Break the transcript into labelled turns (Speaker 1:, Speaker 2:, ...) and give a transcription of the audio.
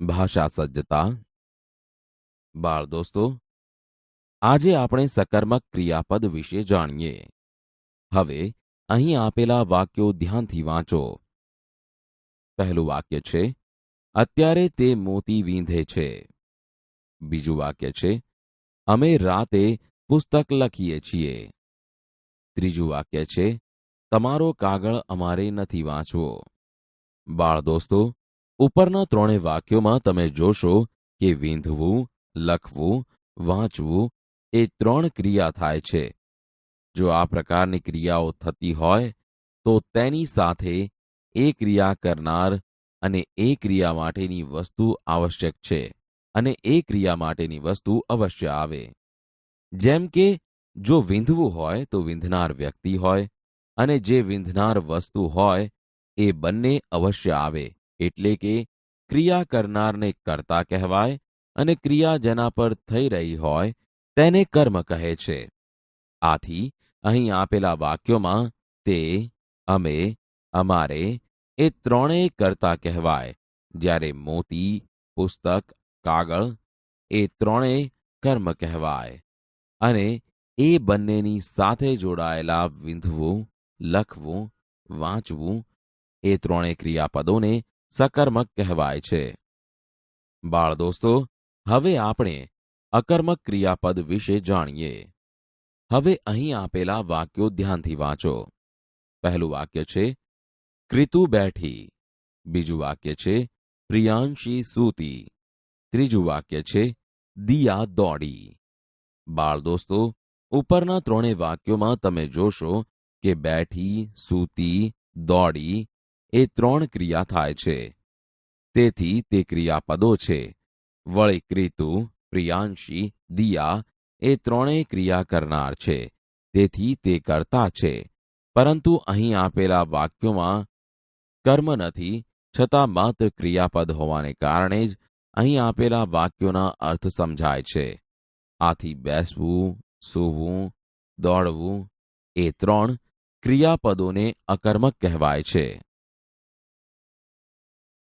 Speaker 1: ભાષા સજ્જતા બાળ દોસ્તો આજે આપણે સકર્મક ક્રિયાપદ વિશે જાણીએ હવે અહીં આપેલા વાક્યો ધ્યાનથી વાંચો પહેલું વાક્ય છે અત્યારે તે મોતી વીંધે છે બીજું વાક્ય છે અમે રાતે પુસ્તક લખીએ છીએ ત્રીજું વાક્ય છે તમારો કાગળ અમારે નથી વાંચવો બાળ દોસ્તો ઉપરના ત્રણેય વાક્યોમાં તમે જોશો કે વીંધવું, લખવું, વાંચવું એ ત્રણ ક્રિયા થાય છે. જો આ પ્રકારની ક્રિયાઓ થતી હોય, તો તેની સાથે એ ક્રિયા કરનાર અને એ ક્રિયા માટેની વસ્તુ આવશ્યક છે અને એ ક્રિયા માટેની વસ્તુ અવશ્ય આવે. જેમ કે, જો વિંધવું હોય તો વિંધનાર વ્યક્તિ હોય અને જે વિંધનાર વસ્તુ હોય એ બંને અવશ્ય આવે. એટલે કે ક્રિયા કરનારને કર્તા કહેવાય અને ક્રિયા જેના પર થઈ રહી હોય તેને કર્મ કહે છે. આથી અહીં આપેલા વાક્યોમાં તે, અમે, અમારે એ ત્રણેય કર્તા કહેવાય. જ્યારે મોતી, પુસ્તક, કાગળ એ ત્રણેય કર્મ કહેવાય. અને એ બંનેની સાથે જોડાયેલા વિંધવું, લખવું, વાંચવું એ ત્રણેય ક્રિયાપદોને સકર્મક કહેવાય છે. બાળ દોસ્તો, હવે આપણે અકર્મક ક્રિયાપદ વિશે જાણીએ. હવે અહીં આપેલા વાક્યો ધ્યાનથી વાંચો. પહેલું વાક્ય છે કૃતુ બેઠી. બીજું વાક્ય છે, પ્રિયાંશી સૂતી. ત્રીજું વાક્ય છે, દિયા દોડી. બાળ દોસ્તો, ઉપરના ત્રણેય વાક્યોમાં તમે જોશો કે બેઠી, સૂતી, દોડી એ ત્રણ ક્રિયા થાય છે. તેથી તે ક્રિયાપદો છે. વળી ક્રિતુ પ્રિયાંશી, દિયા એ ત્રણેય ક્રિયા કરનાર છે. તેથી તે કરતા છે. પરંતુ અહીં આપેલા વાક્યોમાં કર્મ નથી, છતાં માત્ર ક્રિયાપદ હોવાને કારણે જ અહીં આપેલા વાક્યોના અર્થ સમજાય છે. આથી બેસવું, સૂવું, દોડવું એ ત્રણ ક્રિયાપદોને અકર્મક કહેવાય છે.